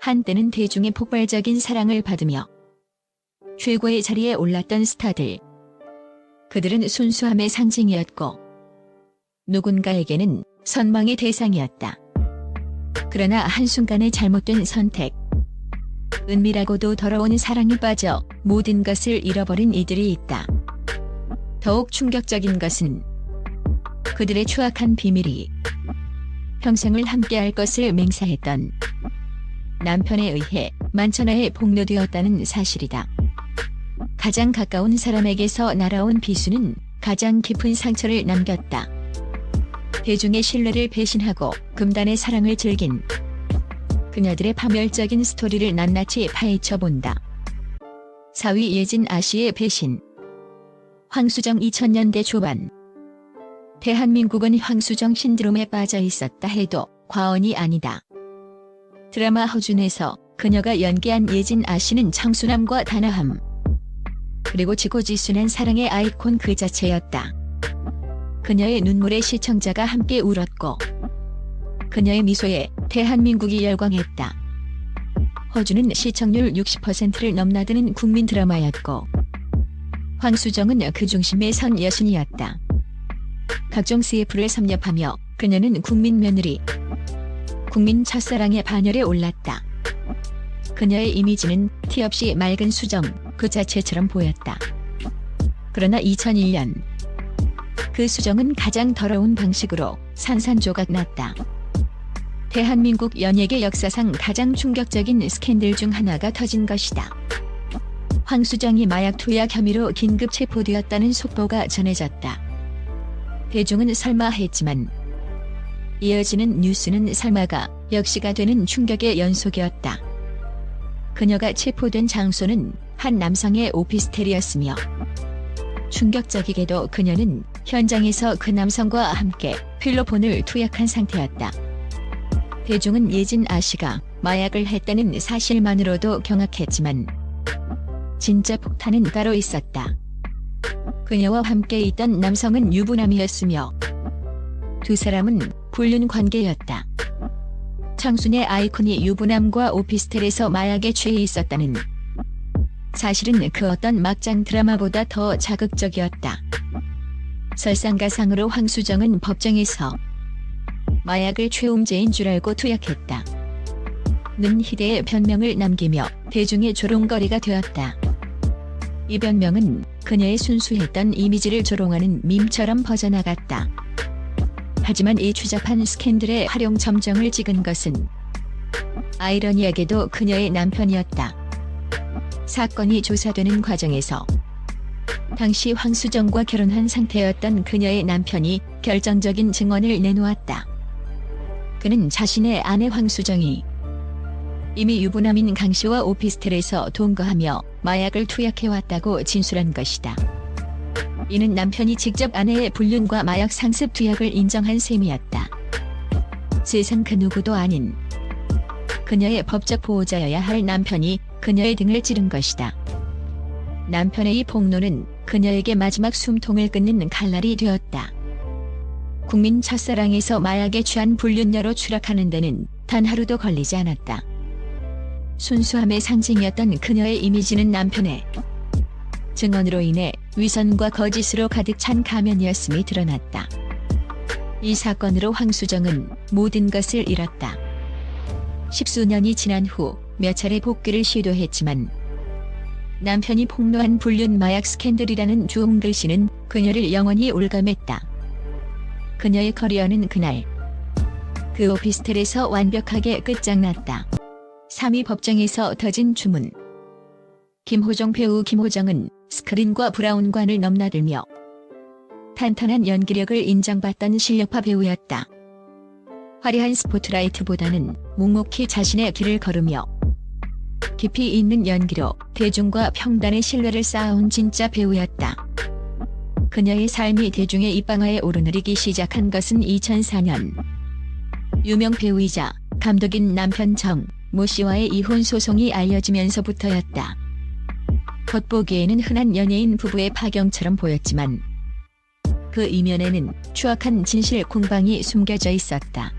한때는 대중의 폭발적인 사랑을 받으며 최고의 자리에 올랐던 스타들. 그들은 순수함의 상징이었고 누군가에게는 선망의 대상이었다. 그러나 한순간의 잘못된 선택, 은밀하고도 더러운 사랑에 빠져 모든 것을 잃어버린 이들이 있다. 더욱 충격적인 것은 그들의 추악한 비밀이 평생을 함께할 것을 맹세했던 남편에 의해 만천하에 폭로되었다는 사실이다. 가장 가까운 사람에게서 날아온 비수는 가장 깊은 상처를 남겼다. 대중의 신뢰를 배신하고 금단의 사랑을 즐긴 그녀들의 파멸적인 스토리를 낱낱이 파헤쳐 본다. 4위 예진 아씨의 배신 황수정 2000년대 초반 대한민국은 황수정 신드롬에 빠져 있었다 해도 과언이 아니다. 드라마 허준에서 그녀가 연기한 예진 아씨는 청순함과 단아함 그리고 지고지순한 사랑의 아이콘 그 자체였다. 그녀의 눈물에 시청자가 함께 울었고 그녀의 미소에 대한민국이 열광했다. 허준은 시청률 60%를 넘나드는 국민 드라마였고 황수정은 그 중심에 선 여신이었다. 각종 CF를 섭렵하며 그녀는 국민 며느리, 국민 첫사랑의 반열에 올랐다. 그녀의 이미지는 티 없이 맑은 수정 그 자체처럼 보였다. 그러나 2001년 그 수정은 가장 더러운 방식으로 산산조각 났다. 대한민국 연예계 역사상 가장 충격적인 스캔들 중 하나가 터진 것이다. 황수정이 마약 투약 혐의로 긴급 체포되었다는 속보가 전해졌다. 대중은 설마 했지만 이어지는 뉴스는 설마가 역시가 되는 충격의 연속이었다. 그녀가 체포된 장소는 한 남성의 오피스텔이었으며 충격적이게도 그녀는 현장에서 그 남성과 함께 필로폰을 투약한 상태였다. 대중은 예진 아씨가 마약을 했다는 사실만으로도 경악했지만 진짜 폭탄은 따로 있었다. 그녀와 함께 있던 남성은 유부남이었으며 두 사람은 불륜 관계였다. 청순의 아이콘이 유부남과 오피스텔에서 마약에 취해 있었다는 사실은 그 어떤 막장 드라마보다 더 자극적이었다. 설상가상으로 황수정은 법정에서 마약을 최음제인 줄 알고 투약했다. 는 희대의 변명을 남기며 대중의 조롱거리가 되었다. 이 변명은 그녀의 순수했던 이미지를 조롱하는 밈처럼 퍼져나갔다. 하지만 이 추잡한 스캔들의 활용 점정을 찍은 것은 아이러니하게도 그녀의 남편이었다. 사건이 조사되는 과정에서 당시 황수정과 결혼한 상태였던 그녀의 남편이 결정적인 증언을 내놓았다. 그는 자신의 아내 황수정이 이미 유부남인 강 씨와 오피스텔에서 동거하며 마약을 투약해왔다고 진술한 것이다. 이는 남편이 직접 아내의 불륜과 마약 상습 투약을 인정한 셈이었다. 세상 그 누구도 아닌 그녀의 법적 보호자여야 할 남편이 그녀의 등을 찌른 것이다. 남편의 이 폭로는 그녀에게 마지막 숨통을 끊는 칼날이 되었다. 국민 첫사랑에서 마약에 취한 불륜녀로 추락하는 데는 단 하루도 걸리지 않았다. 순수함의 상징이었던 그녀의 이미지는 남편의 증언으로 인해 위선과 거짓으로 가득 찬 가면이었음이 드러났다. 이 사건으로 황수정은 모든 것을 잃었다. 십수년이 지난 후 몇 차례 복귀를 시도했지만 남편이 폭로한 불륜 마약 스캔들이라는 주홍 글 씨는 그녀를 영원히 올감했다. 그녀의 커리어는 그날 그 오피스텔에서 완벽하게 끝장났다. 3위 법정에서 터진 주문 김호정 배우 김호정은 스크린과 브라운관을 넘나들며 탄탄한 연기력을 인정받던 실력파 배우였다. 화려한 스포트라이트보다는 묵묵히 자신의 길을 걸으며 깊이 있는 연기로 대중과 평단의 신뢰를 쌓아온 진짜 배우였다. 그녀의 삶이 대중의 입방아에 오르내리기 시작한 것은 2004년. 유명 배우이자 감독인 남편 정, 모 씨와의 이혼 소송이 알려지면서부터였다. 겉보기에는 흔한 연예인 부부의 파경처럼 보였지만 그 이면에는 추악한 진실 공방이 숨겨져 있었다.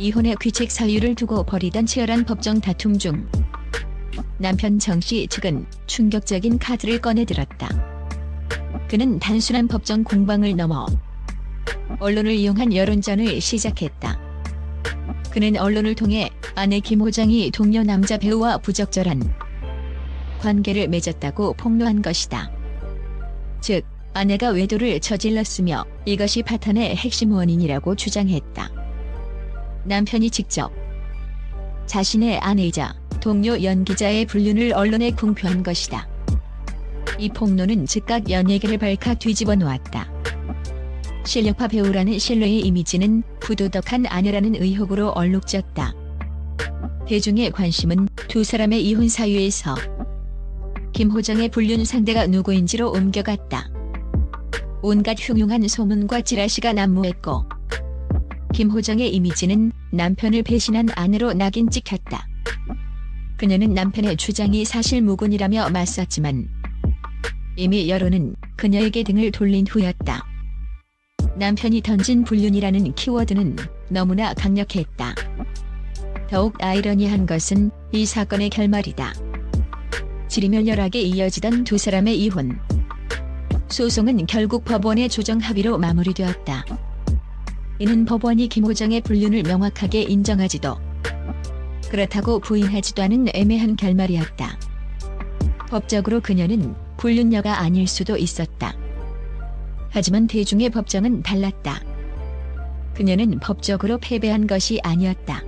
이혼의 귀책 사유를 두고 벌이던 치열한 법정 다툼 중 남편 정씨 측은 충격적인 카드를 꺼내들었다. 그는 단순한 법정 공방을 넘어 언론을 이용한 여론전을 시작했다. 그는 언론을 통해 아내 김호정이 동료 남자 배우와 부적절한 관계를 맺었다고 폭로한 것이다. 즉, 아내가 외도를 저질렀으며 이것이 파탄의 핵심 원인이라고 주장했다. 남편이 직접 자신의 아내이자 동료 연기자의 불륜을 언론에 공표한 것이다. 이 폭로는 즉각 연예계를 발칵 뒤집어 놓았다. 실력파 배우라는 신뢰의 이미지는 부도덕한 아내라는 의혹으로 얼룩졌다. 대중의 관심은 두 사람의 이혼 사유에서 김호정의 불륜 상대가 누구인지로 옮겨갔다. 온갖 흉흉한 소문과 찌라시가 난무했고 김호정의 이미지는 남편을 배신한 아내로 낙인 찍혔다. 그녀는 남편의 주장이 사실 무근이라며 맞섰지만 이미 여론은 그녀에게 등을 돌린 후였다. 남편이 던진 불륜이라는 키워드는 너무나 강력했다. 더욱 아이러니한 것은 이 사건의 결말이다. 지리멸렬하게 이어지던 두 사람의 이혼. 소송은 결국 법원의 조정 합의로 마무리되었다. 이는 법원이 김호정의 불륜을 명확하게 인정하지도 그렇다고 부인하지도 않은 애매한 결말이었다. 법적으로 그녀는 불륜녀가 아닐 수도 있었다. 하지만 대중의 법정은 달랐다. 그녀는 법적으로 패배한 것이 아니었다.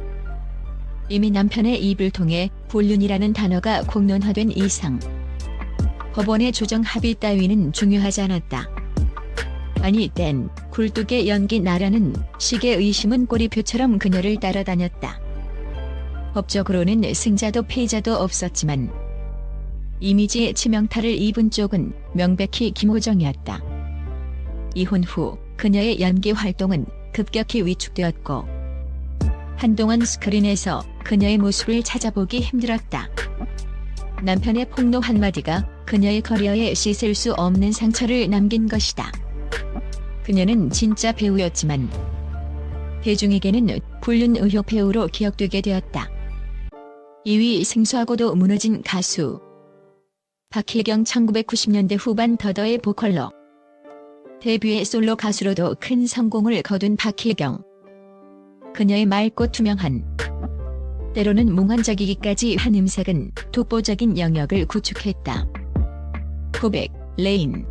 이미 남편의 입을 통해 불륜이라는 단어가 공론화된 이상 법원의 조정 합의 따위는 중요하지 않았다. 아니 땐 굴뚝의 연기 나라는 시계 의심은 꼬리표처럼 그녀를 따라다녔다. 법적으로는 승자도 패자도 없었지만 이미지의 치명타를 입은 쪽은 명백히 김호정이었다. 이혼 후 그녀의 연기 활동은 급격히 위축되었고 한동안 스크린에서 그녀의 모습을 찾아보기 힘들었다. 남편의 폭로 한마디가 그녀의 커리어에 씻을 수 없는 상처를 남긴 것이다. 그녀는 진짜 배우였지만 대중에게는 불륜 의혹 배우로 기억되게 되었다. 2위 생소하고도 무너진 가수 박혜경 1990년대 후반 더더의 보컬로 데뷔의 솔로 가수로도 큰 성공을 거둔 박혜경. 그녀의 맑고 투명한 때로는 몽환적이기까지 한 음색은 독보적인 영역을 구축했다. 고백, 레인,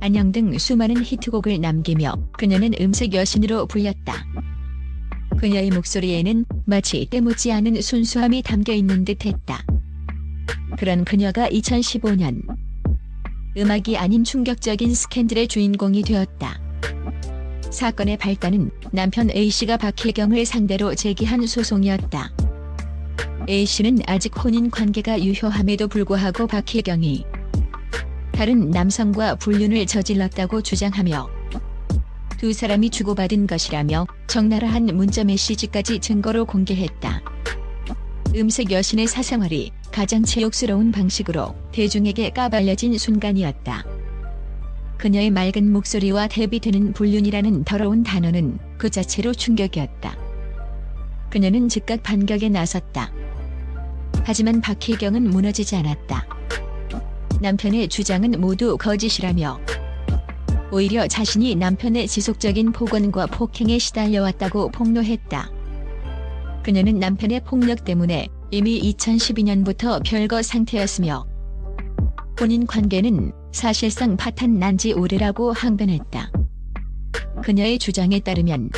안녕 등 수많은 히트곡을 남기며 그녀는 음색 여신으로 불렸다. 그녀의 목소리에는 마치 때묻지 않은 순수함이 담겨 있는 듯 했다. 그런 그녀가 2015년 음악이 아닌 충격적인 스캔들의 주인공이 되었다. 사건의 발단은 남편 A씨가 박혜경을 상대로 제기한 소송이었다. A씨는 아직 혼인 관계가 유효함에도 불구하고 박혜경이 다른 남성과 불륜을 저질렀다고 주장하며 두 사람이 주고받은 것이라며 적나라한 문자 메시지까지 증거로 공개했다. 음색 여신의 사생활이 가장 치욕스러운 방식으로 대중에게 까발려진 순간이었다. 그녀의 맑은 목소리와 대비되는 불륜이라는 더러운 단어는 그 자체로 충격이었다. 그녀는 즉각 반격에 나섰다. 하지만 박혜경은 무너지지 않았다. 남편의 주장은 모두 거짓이라며 오히려 자신이 남편의 지속적인 폭언과 폭행에 시달려왔다고 폭로했다. 그녀는 남편의 폭력 때문에 이미 2012년부터 별거 상태였으며 본인 관계는 사실상 파탄 난 지 오래라고 항변했다. 그녀의 주장에 따르면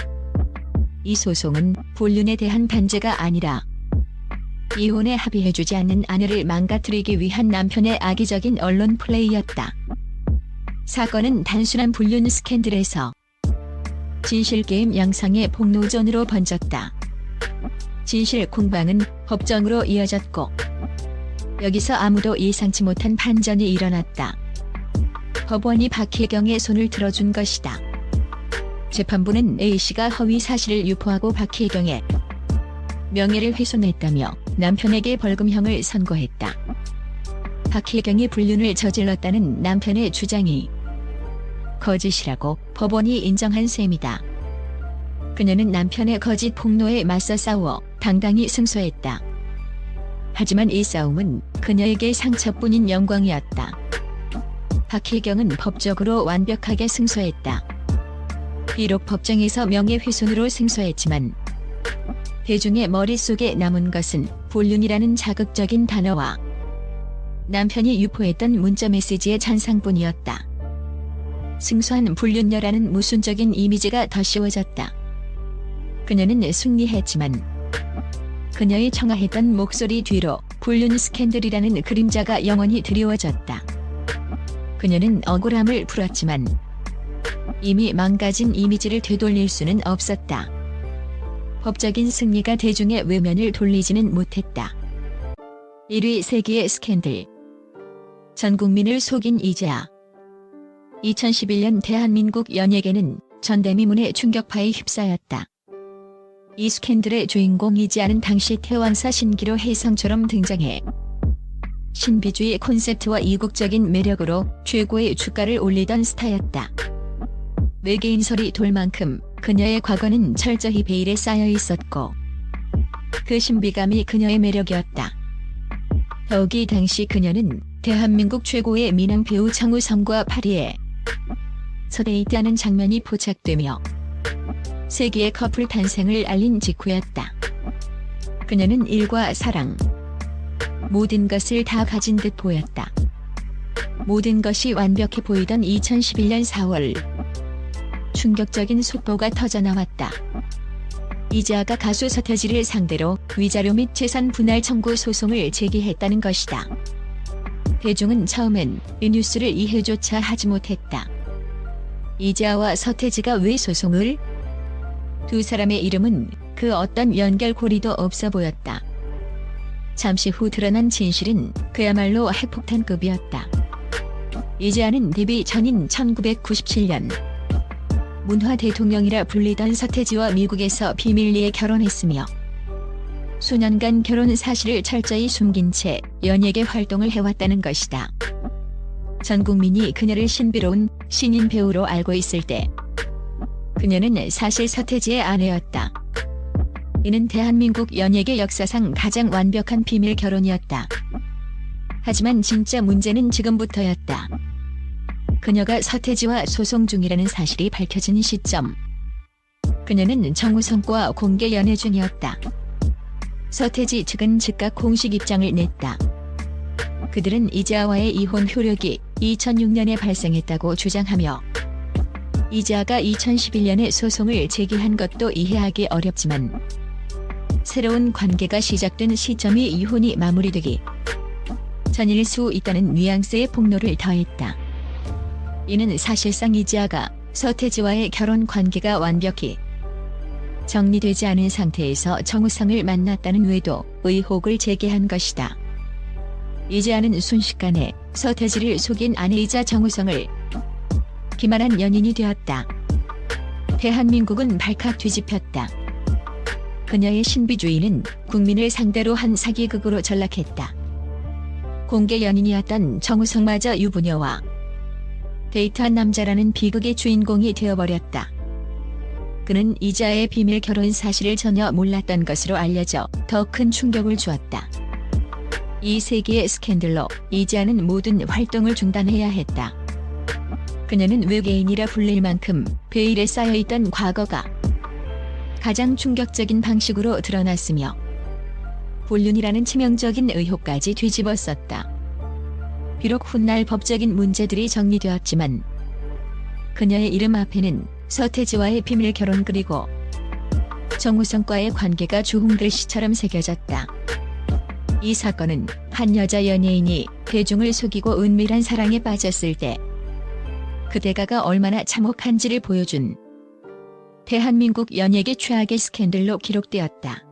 이 소송은 불륜에 대한 반제가 아니라 이혼에 합의해주지 않는 아내를 망가뜨리기 위한 남편의 악의적인 언론 플레이였다. 사건은 단순한 불륜 스캔들에서 진실게임 양상의 폭로전으로 번졌다. 진실 공방은 법정으로 이어졌고 여기서 아무도 예상치 못한 반전이 일어났다. 법원이 박혜경의 손을 들어준 것이다. 재판부는 A씨가 허위 사실을 유포하고 박혜경의 명예를 훼손했다며 남편에게 벌금형을 선고했다. 박혜경이 불륜을 저질렀다는 남편의 주장이 거짓이라고 법원이 인정한 셈이다. 그녀는 남편의 거짓 폭로에 맞서 싸워 당당히 승소했다. 하지만 이 싸움은 그녀에게 상처뿐인 영광이었다. 박희경은 법적으로 완벽하게 승소했다. 비록 법정에서 명예훼손으로 승소했지만 대중의 머릿속에 남은 것은 불륜이라는 자극적인 단어와 남편이 유포했던 문자 메시지의 잔상뿐이었다. 승소한 불륜녀라는 모순적인 이미지가 더 씌워졌다. 그녀는 승리했지만 그녀의 청아했던 목소리 뒤로 불륜 스캔들이라는 그림자가 영원히 드리워졌다. 그녀는 억울함을 풀었지만 이미 망가진 이미지를 되돌릴 수는 없었다. 법적인 승리가 대중의 외면을 돌리지는 못했다. 1위 세기의 스캔들 전 국민을 속인 이재아 2011년 대한민국 연예계는 전대미문의 충격파에 휩싸였다. 이 스캔들의 주인공 이지아는 당시 태왕사 신기로 혜성처럼 등장해 신비주의 콘셉트와 이국적인 매력으로 최고의 주가를 올리던 스타였다. 외계인설이 돌 만큼 그녀의 과거는 철저히 베일에 쌓여 있었고 그 신비감이 그녀의 매력이었다. 더욱이 당시 그녀는 대한민국 최고의 미남 배우 정우성과 파리에 서데이트하는 장면이 포착되며 세계의 커플 탄생을 알린 직후였다. 그녀는 일과 사랑, 모든 것을 다 가진 듯 보였다. 모든 것이 완벽해 보이던 2011년 4월 충격적인 속보가 터져나왔다. 이자가 가수 서태지를 상대로 위자료 및 재산 분할 청구 소송을 제기했다는 것이다. 대중은 처음엔 이 뉴스를 이해조차 하지 못했다. 이자와 서태지가 왜 소송을? 두 사람의 이름은 그 어떤 연결고리도 없어 보였다. 잠시 후 드러난 진실은 그야말로 핵폭탄급이었다. 이재아는 데뷔 전인 1997년 문화 대통령이라 불리던 서태지와 미국에서 비밀리에 결혼했으며 수년간 결혼 사실을 철저히 숨긴 채 연예계 활동을 해왔다는 것이다. 전 국민이 그녀를 신비로운 신인 배우로 알고 있을 때 그녀는 사실 서태지의 아내였다. 이는 대한민국 연예계 역사상 가장 완벽한 비밀 결혼이었다. 하지만 진짜 문제는 지금부터였다. 그녀가 서태지와 소송 중이라는 사실이 밝혀진 시점. 그녀는 정우성과 공개 연애 중이었다. 서태지 측은 즉각 공식 입장을 냈다. 그들은 이재아와의 이혼 효력이 2006년에 발생했다고 주장하며 이재아가 2011년에 소송을 제기한 것도 이해하기 어렵지만 새로운 관계가 시작된 시점이 이혼이 마무리되기 전일 수 있다는 뉘앙스의 폭로를 더했다. 이는 사실상 이지아가 서태지와의 결혼 관계가 완벽히 정리되지 않은 상태에서 정우성을 만났다는 외도 의혹을 제기한 것이다. 이지아는 순식간에 서태지를 속인 아내이자 정우성을 기만한 연인이 되었다. 대한민국은 발칵 뒤집혔다. 그녀의 신비주의는 국민을 상대로 한 사기극으로 전락했다. 공개 연인이었던 정우성마저 유부녀와 데이트한 남자라는 비극의 주인공이 되어버렸다. 그는 이자의 비밀 결혼 사실을 전혀 몰랐던 것으로 알려져 더 큰 충격을 주었다. 이 세기의 스캔들로 이자는 모든 활동을 중단해야 했다. 그녀는 외계인이라 불릴 만큼 베일에 쌓여있던 과거가 가장 충격적인 방식으로 드러났으며 불륜이라는 치명적인 의혹까지 뒤집었었다. 비록 훗날 법적인 문제들이 정리되었지만 그녀의 이름 앞에는 서태지와의 비밀 결혼 그리고 정우성과의 관계가 주홍글씨처럼 새겨졌다. 이 사건은 한 여자 연예인이 대중을 속이고 은밀한 사랑에 빠졌을 때 그 대가가 얼마나 참혹한지를 보여준 대한민국 연예계 최악의 스캔들로 기록되었다.